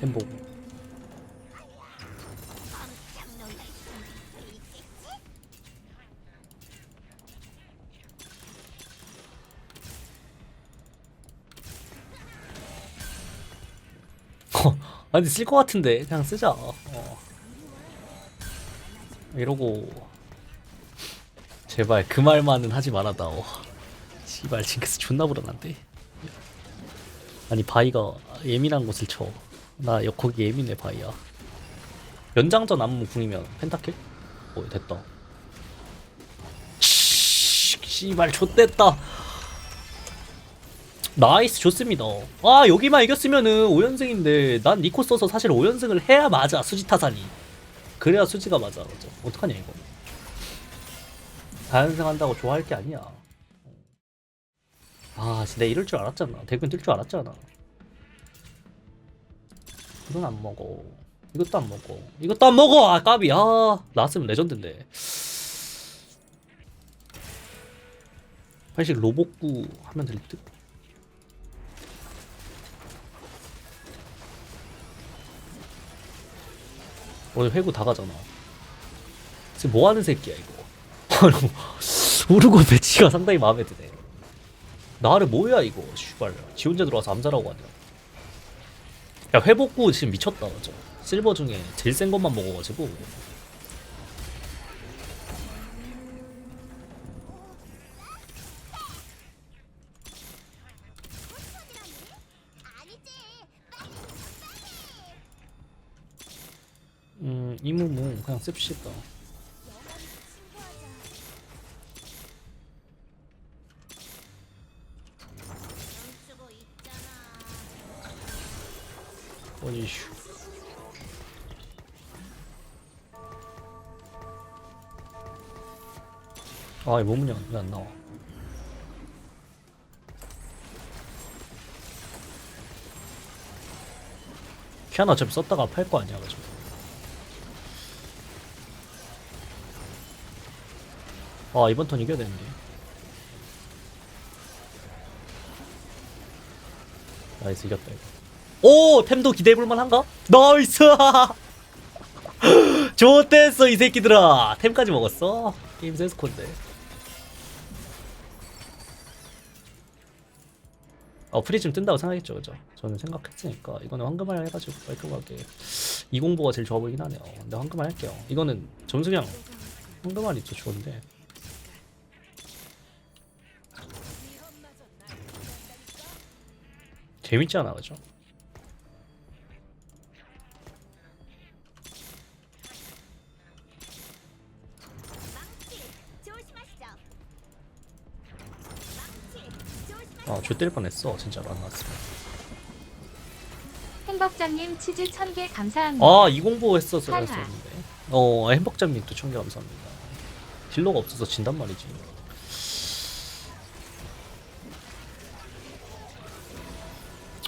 템보 어, 아니 쓸 것 같은데. 그냥 쓰자. 어. 이러고. 제발 그 말만은 하지 말아다오 씨발 징크스 존나 불안한데. 아니 바이가 예민한 곳을 쳐 나 거기 예민해 바이야. 연장전 안무 궁이면 펜타킬? 오 됐다. 씨, 씨발 좆됐다. 나이스 좋습니다. 아 여기만 이겼으면은 5연승인데 난 니코 써서 사실 5연승을 해야 맞아 수지 타산이. 그래야 수지가 맞아 맞아. 어떡하냐 이거. 4연승 한다고 좋아할 게 아니야. 아 진짜 이럴 줄 알았잖아. 대근 뜰줄 알았잖아 이건 안 먹어. 이것도 안 먹어. 이것도 안 먹어! 아 까비 아 나왔으면 레전드인데. 사실 로봇구 하면 될 듯? 오늘 회구 다 가잖아. 지금 뭐 하는 새끼야 이거? 우르고 배치가 상당히 마음에 드네. 나를 뭐야 이거? 슈발. 지 혼자 들어와서 암살하고 가냐 야 회복구 지금 미쳤다 저 실버 중에 제일 센 것만 먹어가지고. 음 이무무 그냥 씁시다 아이 몸은요 왜안 나와. 피아노 어차피 썼다가 팔 거 아니야 가지고 아 이번 턴 이겨야 되는데. 나이스 이겼다 이거. 오! 템도 기대해볼만 한가? 나이스! 좋댔어 이 새끼들아! 템까지 먹었어? 게임 센스 콘데 어 프리즘 뜬다고 생각했죠 그죠? 저는 생각했으니까 이거는 황금알 해가지고 깔끔하게 2공보가 제일 좋아 보이긴 하네요. 근데 황금알 할게요. 이거는 점수 그냥 황금알이 더 좋은데. 재밌지 않아 그죠? 아, 쥐 때릴 뻔했어. 진짜로 안 나왔으면. 행복장님 치즈 1000개 감사합니다. 아, 이 공보 했어서 하나. 했었는데. 어, 행복장님 또 청개 감사합니다. 딜러가 없어서 진단 말이지.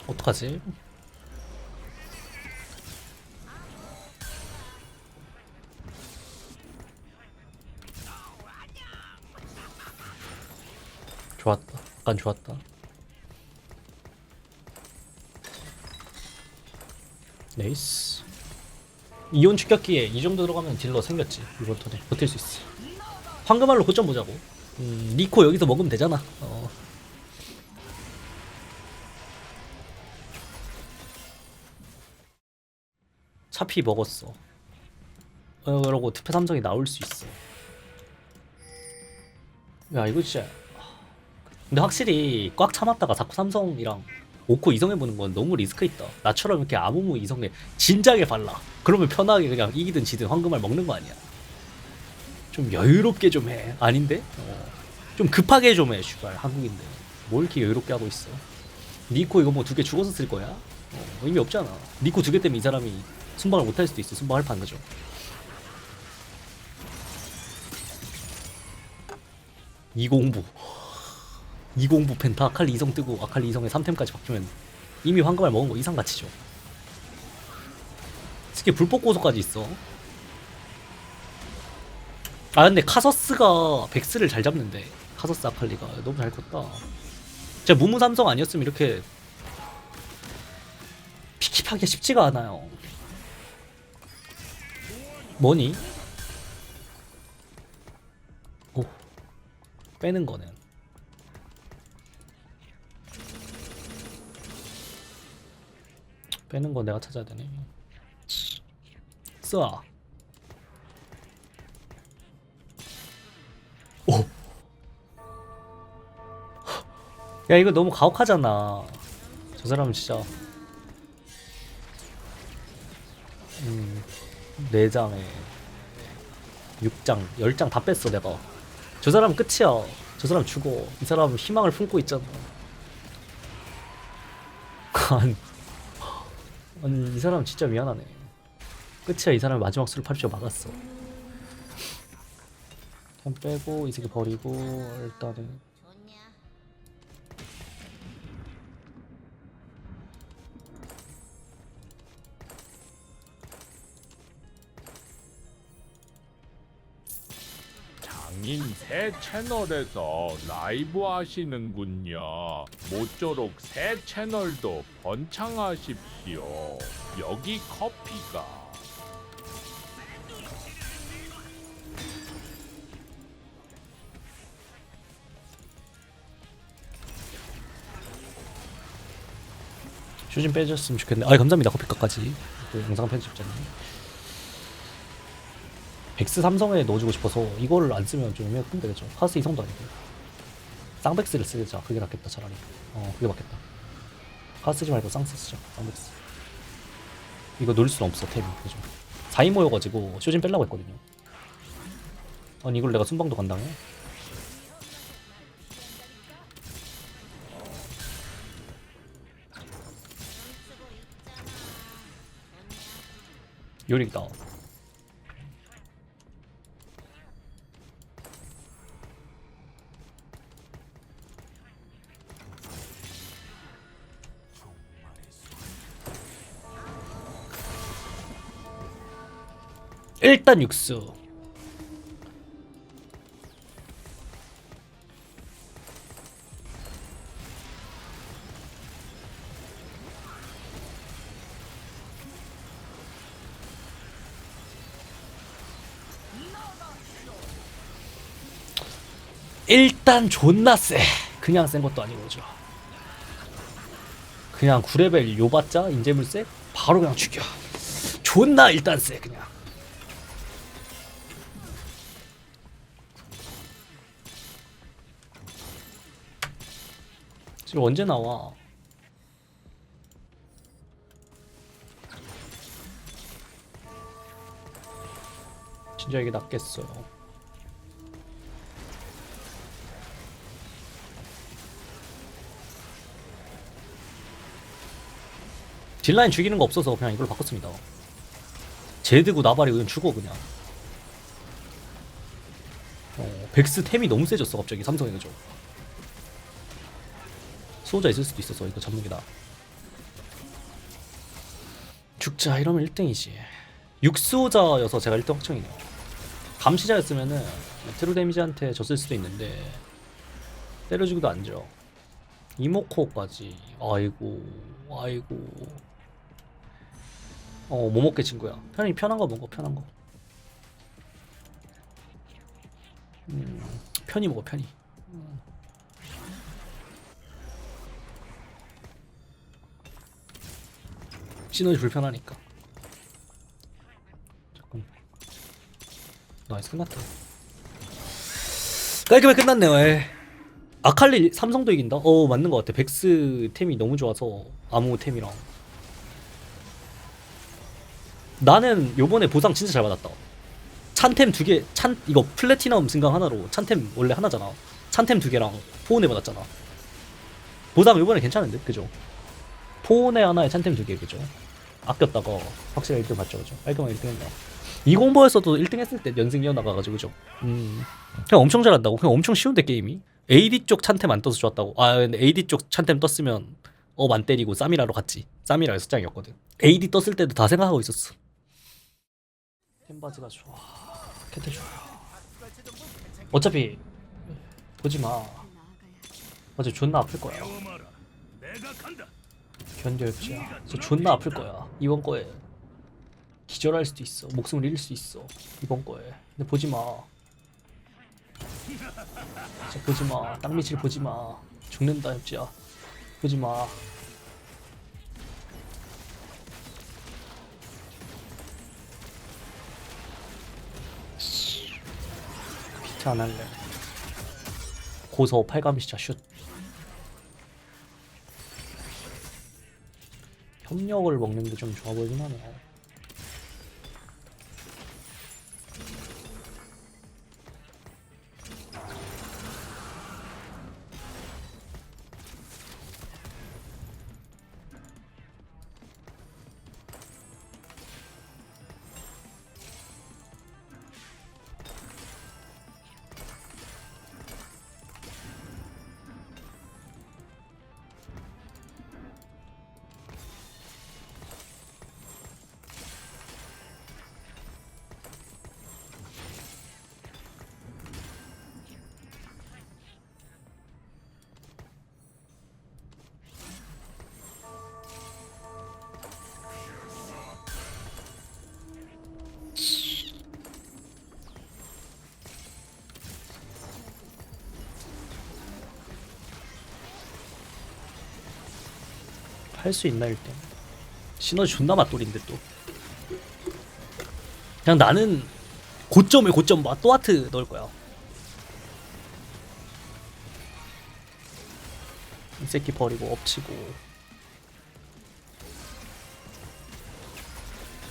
어떡하지? 좋았다. 약간 좋았다. 네이스. 이온 축격기에 이 정도 들어가면 딜러 생겼지 이번 턴에 버틸 수 있어. 황금알로 고점 보자고. 음, 니코 여기서 먹으면 되잖아. 어. 차피 먹었어. 어, 이러고 특패 삼성이 나올 수 있어. 야 이거 진짜. 근데 확실히 꽉 참았다가 자꾸 삼성이랑 오코 이성해보는 건 너무 리스크 있다. 나처럼 이렇게 아무무 이성에 진작에 발라. 그러면 편하게 그냥 이기든 지든 황금알 먹는 거 아니야. 좀 여유롭게 좀 해. 아닌데? 어. 좀 급하게 좀 해. 슈발 한국인데. 뭘 이렇게 여유롭게 하고 있어. 니코 이거 뭐 두 개 죽어서 쓸 거야? 어, 의미 없잖아. 니코 두 개 때문에 이 사람이 순방을 못 할 수도 있어. 순방할 판 거죠. 이공부. 이공부 펜타 아칼리 이성 뜨고 아칼리 이성에 3템까지 바뀌면 이미 황금알 먹은 거 이상 가치죠. 특히 불법 고소까지 있어. 아 근데 카서스가 백스를 잘 잡는데 카서스 아칼리가 너무 잘 컸다. 진짜 무무 삼성 아니었으면 이렇게 하기 쉽지가 않아요. 뭐니? 오 빼는 거는 빼는 거 내가 찾아야 되네. 쏘아. 오. 야 이거 너무 가혹하잖아. 저 사람은 진짜. 음, 4장에 6장, 10장 다 뺐어 내가. 저 사람은 끝이야. 저 사람 죽어. 이 사람은 희망을 품고 있잖아. 아니 이 사람 진짜 미안하네. 끝이야 이 사람 마지막 수를 80초 막았어. 한 빼고 이 새끼 버리고 일단은 장인 새 채널에서 라이브 하시는군요. 모쪼록 새 채널도 번창하십시오. 여기 커피가. 휴진 빼줬으면 좋겠네. 아 감사합니다 커피값까지. 그 영상 편집자님. 백스 삼성에 넣어주고 싶어서 이거를 안 쓰면 좀 의미가 큰데 그죠? 카스 이성도 아니고. 쌍백스를 쓰자. 그게 낫겠다 차라리. 어 그게 맞겠다. 카스 쓰지 말고 쌍스 쓰자. 쌍백스. 이거 놀 수는 없어 템이 그죠? 4인 모여가지고 쇼진 빼려고 했거든요. 아니 이걸 내가 순방도 간다며? 요닉다 일단 육수. 일단 존나 세 그냥 센 것도 아니고 죠? 그냥 9레벨 요봤자 인재물 세 바로 그냥 죽여. 존나 일단 세 그냥 지금 언제 나와 진짜 이게 낫겠어요 딜라인 죽이는 거 없어서 그냥 이걸 바꿨습니다. 제드고 나발이 그냥 죽어 그냥. 어, 백스 템이 너무 세졌어 갑자기 삼성에 그죠. 수호자 있을 수도 있어서 이거 나아. 죽자 이러면 1등이지. 육수호자여서 제가 1등 확정이네요. 감시자였으면은 트루 데미지한테 졌을 수도 있는데 때려주기도 안 져. 이모코까지. 아이고, 아이고. 어, 뭐 먹게 친구야. 편히 편한 거 먹어, 편한 거. 음, 편히 먹어, 편히. 시너지 불편하니까. 잠깐. 나이스 끝났다. 깔끔하게 끝났네요. 에. 아칼리 삼성도 이긴다. 어 맞는 것 같아. 백스 템이 너무 좋아서 아무 템이랑. 나는 요번에 보상 진짜 잘 받았다. 찬템 두 개, 찬 이거 플래티넘 증강 하나로 찬템 원래 하나잖아. 찬템 두 개랑 포온에 받았잖아. 보상 요번에 괜찮은데, 그죠? 포온에 하나에 찬템 두 개, 그죠? 아꼈다가 확실히 1등 받죠, 그죠? 깔끔하게 1등 했다. 이 공부에서도 1등 했을 때 연승 이어나가가지고, 그죠? 음. 그냥 엄청 잘한다고. 그냥 엄청 쉬운데, 게임이. AD 쪽 찬템 안 떠서 좋았다고. 아, 근데 AD 쪽 찬템 떴으면 업안 때리고 쌈이라로 갔지. 쌈이라 숫장이었거든. AD 떴을 때도 다 생각하고 있었어. 템바지가 좋아. 캐트 좋아. 어차피 보지 마. 어차피 존나 아플 거야. 견뎌입지야 저 존나 아플 거야. 이번 거에. 기절할 수도 있어. 목숨을 잃을 수 있어. 이번 거에. 근데 보지 마. 진짜 보지 마. 땅 밑을 보지 마. 죽는다 협지야 보지 마. 비트 안 할래. 고서 팔감시자 슛 협력을 먹는 게 좀 좋아 보이긴 하네요 할 수 있나 일단 시너지 존나 맛돌인데 또. 그냥 나는 고점에 고점 봐. 또 하트 넣을 거야. 이 새끼 버리고 엎치고.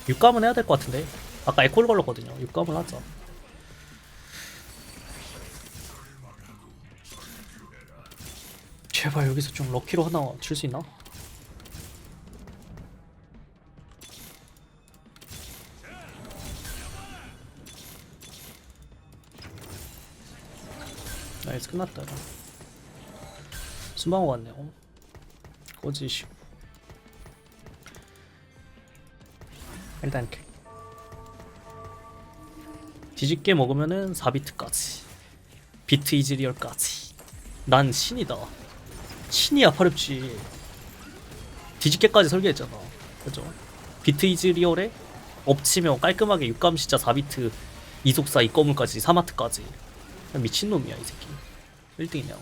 육감은 해야 될 것 같은데. 아까 에코를 걸렸거든요. 육감을 하자. 제발 여기서 좀 럭키로 하나 줄수 있나? 끝났다 순방어 같네요 꺼지시고 일단 이렇게. 뒤집게 먹으면은 4비트까지. 비트 이즈리얼까지. 난 신이다. 신이야 파렵지. 뒤집게까지 설계했잖아. 그죠? 비트 이즈리얼에 엎치면 깔끔하게 육감 시자 4비트 이속사 이꺼물까지 3마트까지. 미친놈이야 이 새끼 1등이냐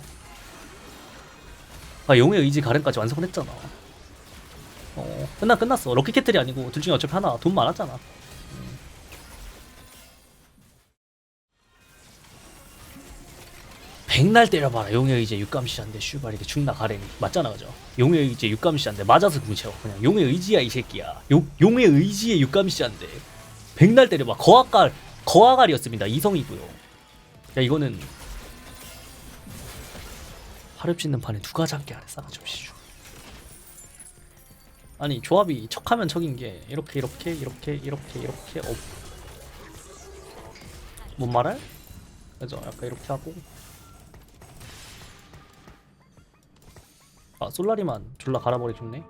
아 용의 의지 가렌까지 완성을 했잖아. 어 끝나 끝났어. 럭키 캐틀이 아니고 둘 중에 어차피 하나. 돈 많았잖아. 음. 백날 때려봐라. 용의 의지 육감시한데 슈발 이게 죽나 가렌이 맞잖아 그죠? 용의 의지 육감시한데 맞아서 궁채워 그냥. 용의 의지야 이 새끼야. 용, 용의 의지에 육감시한데 백날 때려봐. 거악갈 거악갈이었습니다. 이성이고요. 야 이거는 화렵 짓는 판에 누가 잡게 하래 싸가지 없이 주 아니 조합이 척하면 척인 게 이렇게 이렇게 이렇게 이렇게 이렇게 어. 뭔 말할? 그죠? 약간 이렇게 하고. 아 솔라리만 졸라 갈아버리 좋네.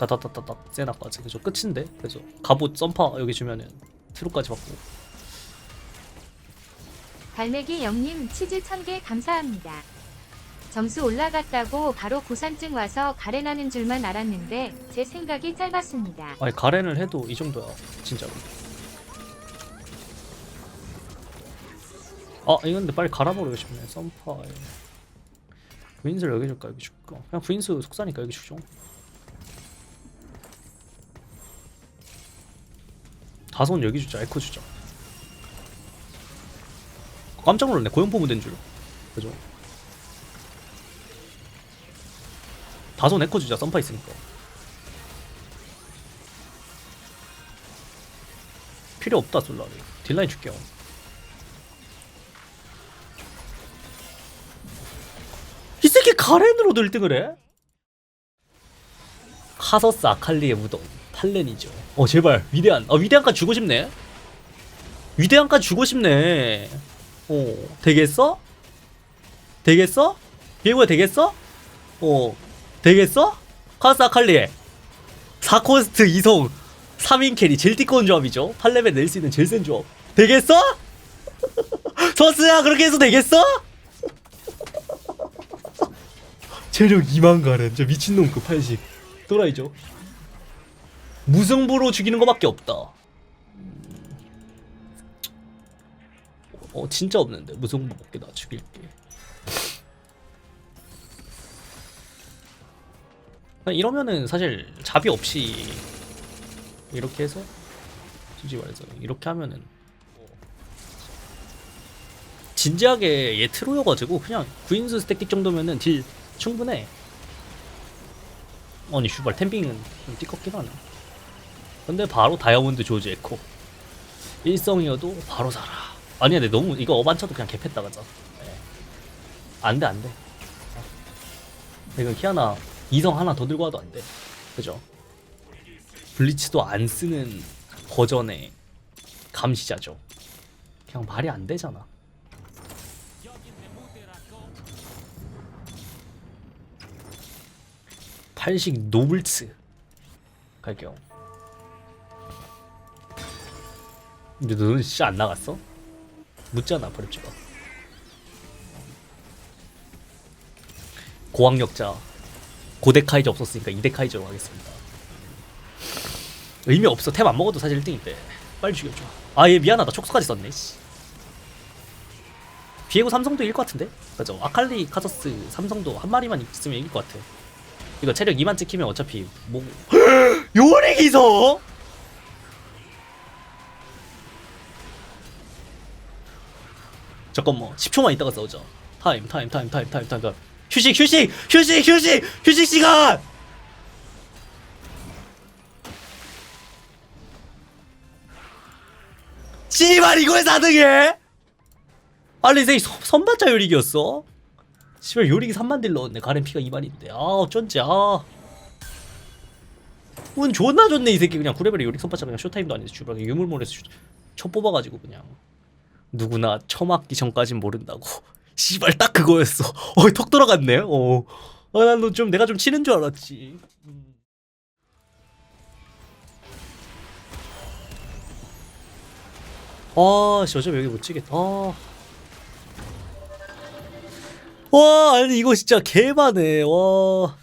따따따따따 세나까지. 그죠? 끝인데? 그죠? 갑옷 썸파 여기 주면은 트루까지 받고 갈매기 영님 치즈 1000개 감사합니다. 점수 올라갔다고 바로 고산증 와서 가래나는 줄만 알았는데 제 생각이 짧았습니다. 아니 가렌을 해도 이 정도야 진짜로. 아 이건 근데 빨리 갈아버리고 싶네 썸파에 부인수를 여기 줄까 여기 줄까? 그냥 부인수 속사니까 여기 주죠. 다손 여기 주자 에코 주자 깜짝 놀랐네. 고용 포무된 줄 그죠? 다손 에코 주자 썸파 있으니까. 필요 없다 솔라리. 딜라인 줄게요. 이 새끼 가렌으로도 1등을 해? 카서스 아칼리의 무덤 팔렌이죠. 어 제발 위대한. 어 위대한까지 주고 싶네. 위대한까지 주고 싶네 어 되겠어? 되겠어? 비에고야 되겠어? 어 되겠어? 카서스 아칼리에 4코스트 2성 3인 캐리 제일 띠꺼운 조합이죠 8레벨 낼 수 있는 제일 센 조합 되겠어? 서스야 그렇게 해서 되겠어? 체력 2만 가렌 저 미친놈 그 팔식 또라이죠 무승부로 죽이는 거밖에 없다 어 진짜 없는데. 무승부 먹게 나 죽일게. 이러면은 사실 잡이 없이 이렇게 해서 솔직히 말해서 이렇게 하면은 진지하게 얘 트로여가지고 그냥 구인수 스택틱 정도면은 딜 충분해. 아니 슈발 템핑은 좀 띠껍긴 하네. 근데 바로 다이아몬드 조지 에코. 일성이어도 바로 살아 아니야 근데 너무 이거 어반쳐도 그냥 개패다 가자 네. 안돼 안돼 이거 키아나 이성 하나 더 들고 와도 안돼 그죠 블리츠도 안 쓰는 버전의 감시자죠 그냥 말이 안 되잖아 팔식 노블츠 갈게요. 근데 너는 진짜 안 나갔어? 묻잖아 버립지가. 고학력자 고데카이저 없었으니까 이데카이저로 하겠습니다. 의미 없어 템 안 먹어도 사실 1등인데 빨리 죽여줘. 아 얘 미안하다 촉수까지 썼네. 씨. 비에고 삼성도 이길 것 같은데? 그죠? 아칼리 카저스 삼성도 한 마리만 있으면 이길 것 같아. 이거 체력 2만 찍히면 어차피 뭐 요리 기서 잠깐만 10초만 있다가 싸우자. 타임 타임 타임 타임 타임 타임 타임. 휴식 휴식 휴식 휴식 휴식 시간! 씨발 이거에 4등해? 아니 선- 선발자 요리기였어? 씨발 요리기 3만 딜 넣었네. 가렌 피가 2만인데. 아 어쩐지 아운 존나 좋네 이 새끼. 그냥 구레벨에 요리 선발자 그냥 쇼타임도 아니지 주발 유물몰에서 슈- 쳐 뽑아가지고 그냥 누구나 처맞기 전까진 모른다고. 씨발 딱 그거였어. 어턱 돌아갔네. 어 아 난너좀 내가 좀 치는 줄 알았지. 음. 아씨 어차피 여기 못 치겠다. 아. 와 아니 이거 진짜 개바네 와.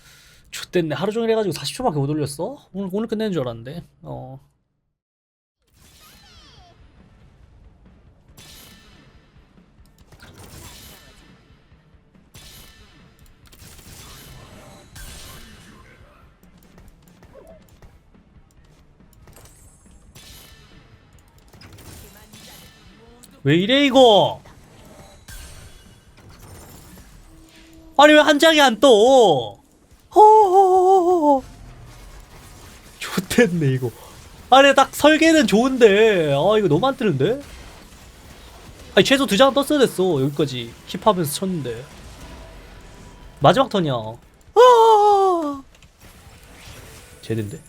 X됐네. 하루 종일 해가지고 40초밖에 못 올렸어? 오늘 오늘 끝내는 줄 알았는데. 어 왜 이래 이거 아니 왜 한 장이 안 떠? 좋댔네 이거. 아니 딱 설계는 좋은데 아 이거 너무 안 뜨는데? 아니 최소 두 장 떴어야 됐어 여기까지 힙하면서 쳤는데 마지막 턴이야. 아. 제대인데?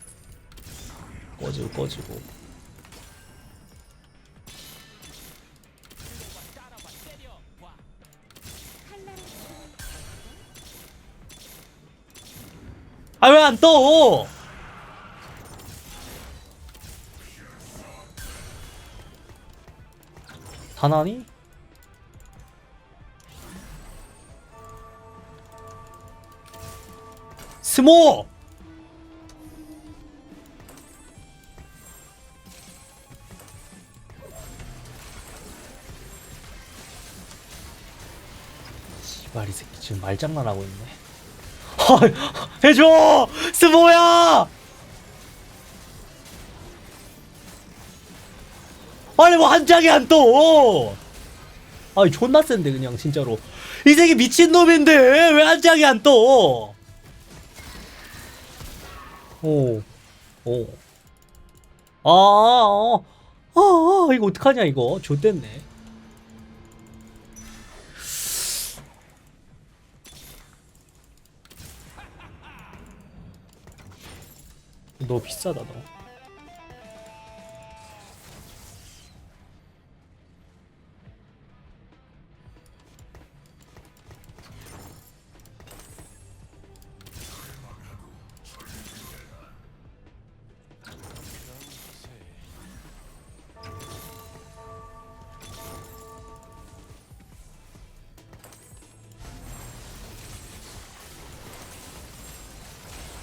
꺼지고 꺼지고. 안 떠? 다나니? 스모! 씨발 이 새끼 지금 말장난하고 있네 아, 해줘! 스모야! 아니 뭐 한 장이 안 떠! 아니 존나 센데 그냥 진짜로 이 새끼 미친놈인데 왜 한 장이 안 떠? 오, 오. 아, 어, 아, 아, 이거 어떡하냐 이거 좆됐네 너 비싸다 너.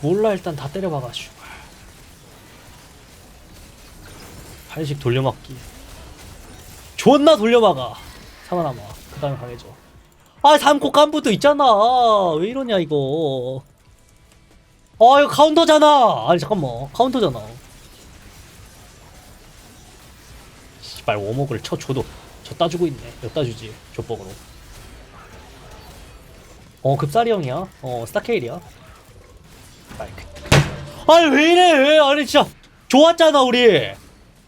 몰라 일단 다 때려박아슈 팔식 돌려막기. 존나 돌려막아. 살아남아 그 다음에 강해져. 아 삼코 깐부도 있잖아. 왜 이러냐 이거. 아 이거 카운터잖아. 아니 잠깐만. 카운터잖아. 씨발 워목을 쳐줘도 졌다 주고 있네. 엿다 주지 조법으로. 어 급사리 형이야? 어 스타케일이야? 아이 그- 아니 왜 이래? 아니 진짜. 좋았잖아 우리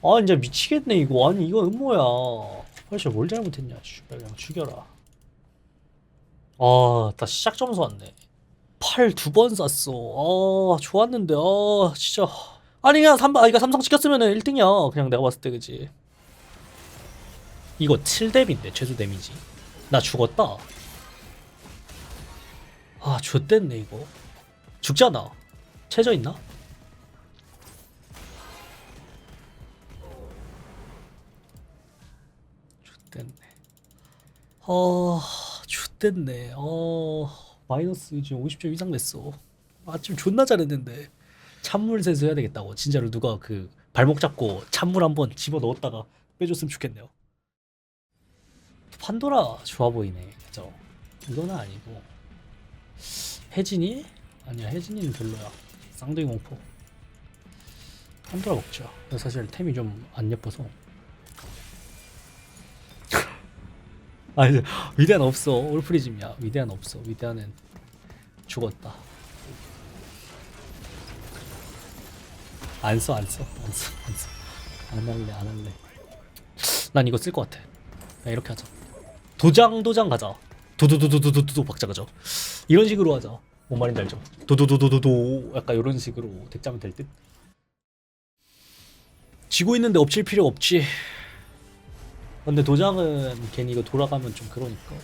아 진짜 미치겠네 이거. 아니 이거 음모야. 사실 뭘 잘못했냐 그냥 죽여라. 아나 시작 점수 왔네. 팔 두 번 쐈어. 아 좋았는데. 아 진짜. 아니 그냥 삼, 아 이거 삼성 시켰으면은 1등이야. 그냥 내가 봤을 때 그지? 이거 7뎀인데 최소 데미지. 나 죽었다. 아 좆됐네 이거. 죽잖아. 최저 있나? 아 좆됐네. 어 마이너스 지금 50점 이상 냈어. 아좀 존나 잘했는데 찬물 세수 해야 되겠다고. 진짜로 누가 그 발목 잡고 찬물 한번 집어 넣었다가 빼줬으면 좋겠네요. 판도라 좋아 보이네. 그죠? 이거는 아니고. 혜진이? 아니야 혜진이는 별로야. 쌍둥이 공포. 판도라 먹자. 사실 템이 좀 안 예뻐서 아니 위대한 없어. 올프리즘이야. 위대한 없어. 위대한은 죽었다. 안 써 안 써. 안 써 안 써. 안 할래 안 할래. 난 이거 쓸 것 같아. 야, 이렇게 하자. 도장 도장 가자. 도도도도도도도 박자 가자. 이런 식으로 하자. 뭔 말인지 알죠 도도도도도도. 약간 이런 식으로 덱자면 될듯. 지고 있는데 엎칠 필요 없지 근데 도장은 괜히 이거 돌아가면 좀 그러니까.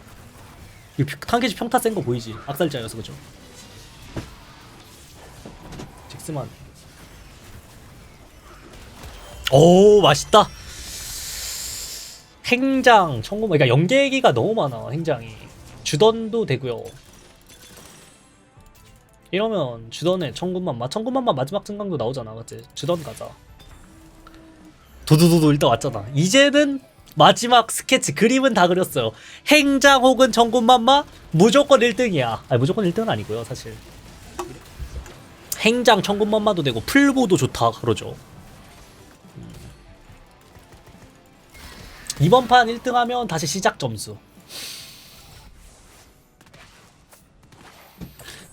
이 탄캐지 평타 센 거 보이지? 악살자여서 그죠? 직스만. 오 맛있다. 행장 청구만 그러니까 연계기가 너무 많아 행장이. 주던도 되고요. 이러면 주던에 청군만마 청군만마 마지막 증강도 나오잖아 맞지? 주던 가자. 도도도도 일단 왔잖아. 이제는 마지막 스케치 그림은 다 그렸어요 행장 혹은 청군만마 무조건 1등이야 아니 무조건 1등은 아니고요 사실 행장 청군만마도 되고 풀보도 좋다 그러죠 이번 판 1등 하면 다시 시작 점수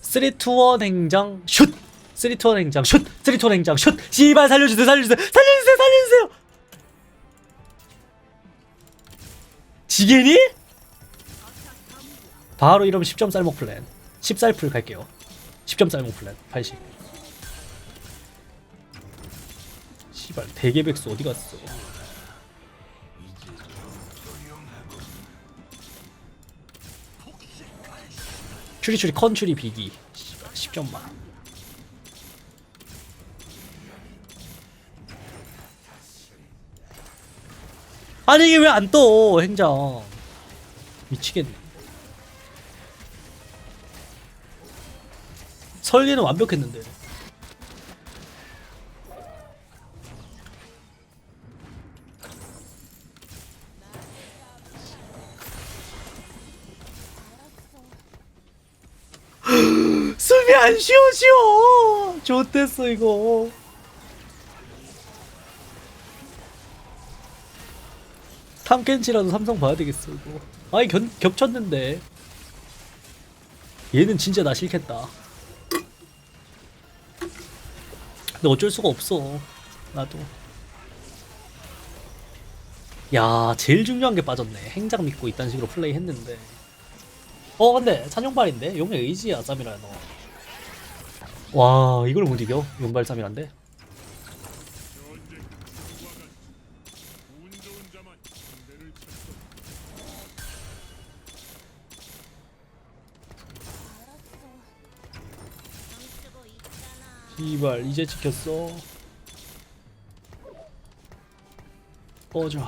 3, 2, 1 행장 슛! 3, 2, 1 행장 슛! 3, 2, 1 행장 슛! 씨발 살려주세요 살려주세요 살려주세요 지게니? 바로 이러면 10점 쌀먹 플랜. 10쌀풀 갈게요. 10점 쌀먹 플랜. 80 씨발 대개백수 어디 갔어? 추리추리. 컨추리 비기. 씨발 10점만 아니 이게 왜 안 떠 행장 미치겠네. 설계는 완벽했는데. 숨이 안 쉬어 쉬어 좋댔어 이거 탐켄치라도 삼성 봐야 되겠어 이거. 아니 견, 겹쳤는데. 얘는 진짜 나 싫겠다. 근데 어쩔 수가 없어 나도. 야 제일 중요한 게 빠졌네. 행장 믿고 이딴 식으로 플레이 했는데. 어 근데 찬용발인데? 용의 의지야 쌈이라 너와 이걸 못 이겨? 용발 쌈이란데 이발 이제 찍혔어 꺼져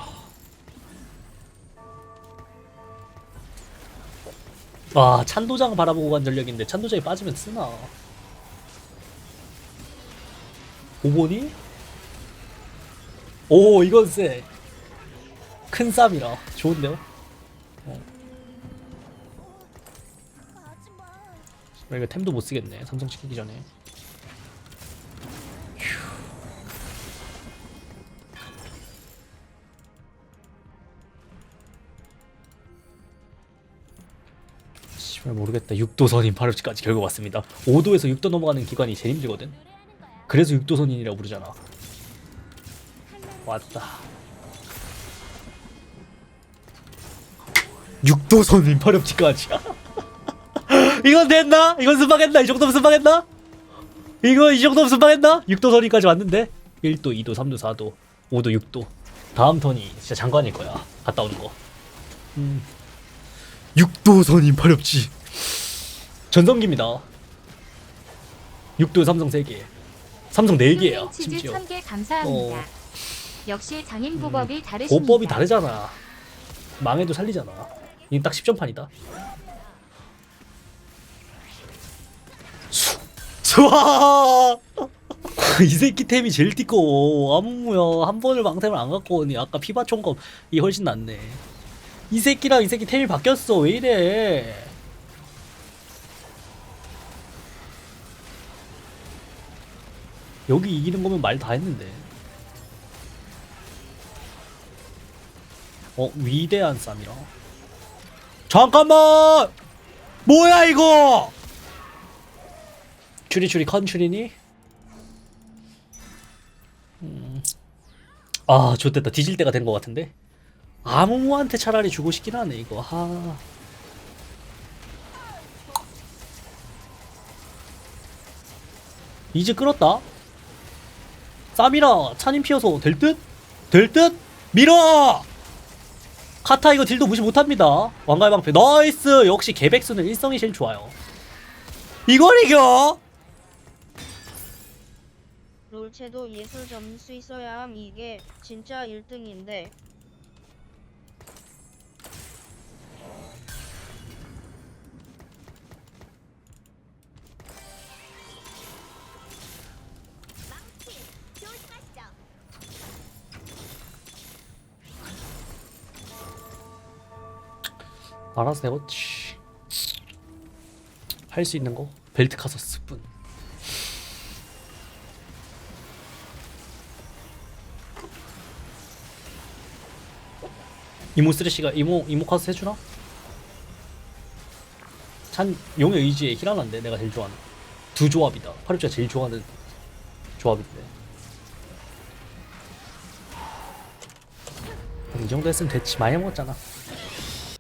와 찬도장 바라보고 간 전력인데 찬도장이 빠지면 쓰나 5번이? 오 이건 쎄. 큰 쌈이라 좋은데요? 어. 아, 이거 템도 못 쓰겠네 삼성 시키기 전에. 모르겠다. 6도선인 파르치까지 결국 왔습니다. 5도에서 6도 넘어가는 기관이 제일 힘들거든. 그래서 6도선인이라고 부르잖아. 왔다. 6도선인 파르치까지. 이건 됐나? 이건 순방했나? 이 정도면 순방했나? 이거 이 정도면 순방했나? 6도선인까지 왔는데 1도, 2도, 3도, 4도, 5도, 6도. 다음 턴이 진짜 장관일 거야. 갔다 오는 거. 음. 6도선인 파렵지 전성기입니다. 6도 삼성 3개. 삼성 4개야 치즈 심지어. 1000개 감사합니다. 어. 역시 장인 보법이 다르십니다. 보법이 다르잖아. 망해도 살리잖아. 이건 딱 10점판이다. 수 수아! 이 새끼 템이 제일 띠꺼 아무야 한 번을 망템을 안 갖고 오니 아까 피바총검 이 훨씬 낫네. 이 새끼랑 이 새끼 템이 바뀌었어. 왜 이래 여기 이기는 거면 말 다 했는데. 어 위대한 쌈이라. 잠깐만! 뭐야 이거! 추리추리 컨추리니? 음. 아 좋됐다. 뒤질 때가 된 것 같은데? 아무무한테 차라리 주고 싶긴 하네 이거. 하. 이제 끌었다 쌈이라 찬인 피어서 될 듯? 될 듯? 밀어! 카타 이거 딜도 무시 못합니다 왕가의 방패 나이스 역시 개백수는 일성이 제일 좋아요 이걸 이겨? 롤체도 예술 점수 있어야 함 이게 진짜 1등인데 알아서 해보지 할 수 있는 거? 벨트 카서스 뿐 이모 쓰레쉬가 이모 이모 카스 해주나? 찬 용의 의지에 힐하나인데 내가 제일 좋아하는. 두 조합이다. 파르치가 제일 좋아하는 조합인데. 이 정도 했으면 됐지. 많이 먹었잖아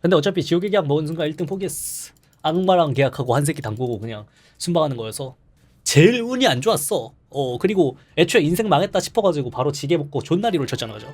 근데 어차피 지옥의 계약 먹은 순간 1등 포기했어. 악마랑 계약하고 한 새끼 담그고 그냥 순방하는 거여서 제일 운이 안 좋았어. 어 그리고 애초에 인생 망했다 싶어가지고 바로 지게 먹고 존나리를 쳤잖아 그죠